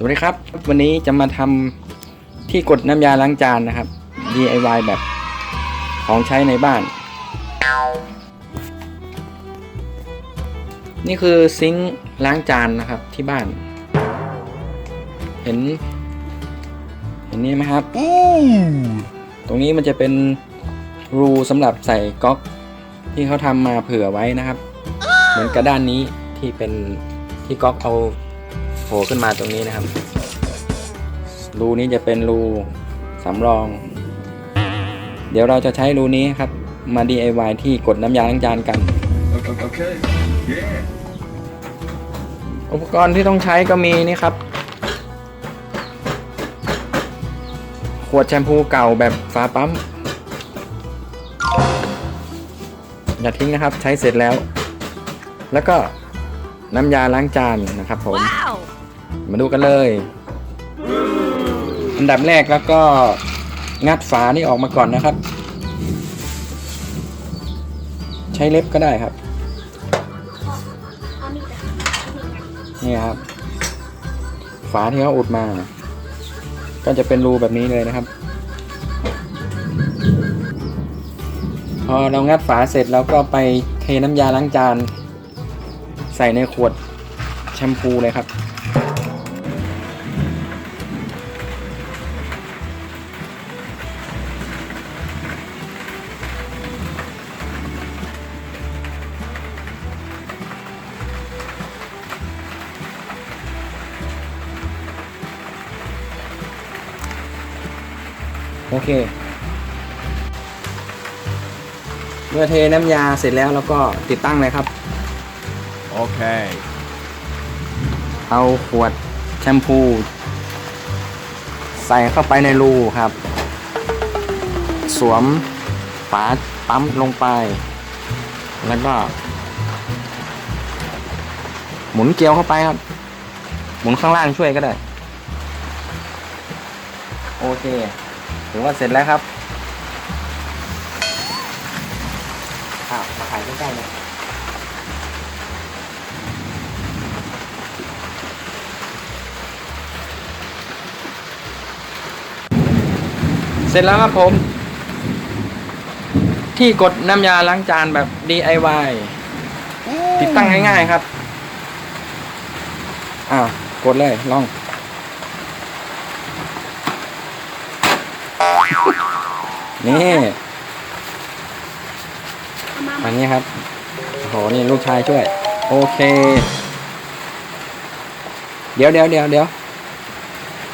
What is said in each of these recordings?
สวัสดีครับ วันนี้จะมาทำที่กดน้ำยาล้างจานนะครับ DIY แบบของใช้ในบ้าน นี่คือซิงค์ล้างจานนะครับที่บ้าน เห็น เห็นนี่ไหมครับ ตรงนี้มันจะเป็นรูสำหรับใส่ก๊อกที่เขาทำมาเผื่อไว้นะครับ เหมือนกระด้านนี้ที่เป็นที่ก๊อกเอา โผล่ขึ้นมาตรงนี้นะครับ รูนี้จะเป็นรูสำรอง เดี๋ยวเราจะใช้รูนี้ครับ มา DIY ที่กดน้ำยาล้างจานกัน Okay. Yeah. อุปกรณ์ที่ต้องใช้ก็มีนี่ครับ ขวดแชมพูเก่าแบบฝาปั๊ม อย่าทิ้งนะครับ ใช้เสร็จแล้ว แล้วก็น้ำยาล้างจานนะครับผม Wow! มาดูกันเลย อันดับแรกแล้วก็งัดฝานี่ออกมาก่อนนะครับ ใช้เล็บก็ได้ครับนี่ครับ ฝาที่เขาอุดมา ก็จะเป็นรูแบบนี้เลยนะครับ พอเรางัดฝาเสร็จเราก็ไปเทน้ำยาล้างจาน ใส่ในขวดแชมพูเลยครับ โอเค เมื่อเทน้ำยาเสร็จแล้วเราก็ติดตั้งเลยครับ Okay. เอาขวดแชมพู ใส่เข้าไปในรูครับ สวมฝาปั๊มลงไป แล้วก็ หมุนเกลียวเข้าไปครับ หมุนข้างล่างช่วยก็ได้ โอเค ถือว่าเสร็จแล้วครับอ้าวมาถ่ายใกล้ๆเลยเสร็จแล้วครับผม ที่กดน้ำยาล้างจานแบบ DIY ติดตั้งง่ายๆครับ อ่ากดเลยลอง นี่อันนี้ครับโอ้โหนี่ลูกชายช่วย โอเค เดี๋ยวเดี๋ยวเดี๋ยวเดี๋ยว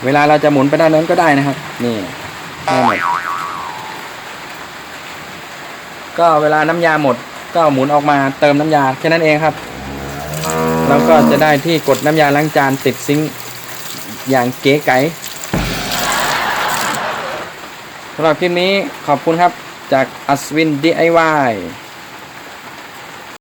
เวลาเราจะหมุนไปด้านนั้นก็ได้นะครับ นี่ได้หมดก็เวลาน้ำยาหมด ก็หมุนออกมาเติมน้ำยาแค่นั้นเองครับ แล้วก็จะได้ที่กดน้ำยาล้างจานติดซิงค์อย่างเก๋ไก๋ สำหรับคลิปนี้ขอบคุณครับจากอัศวิน DIY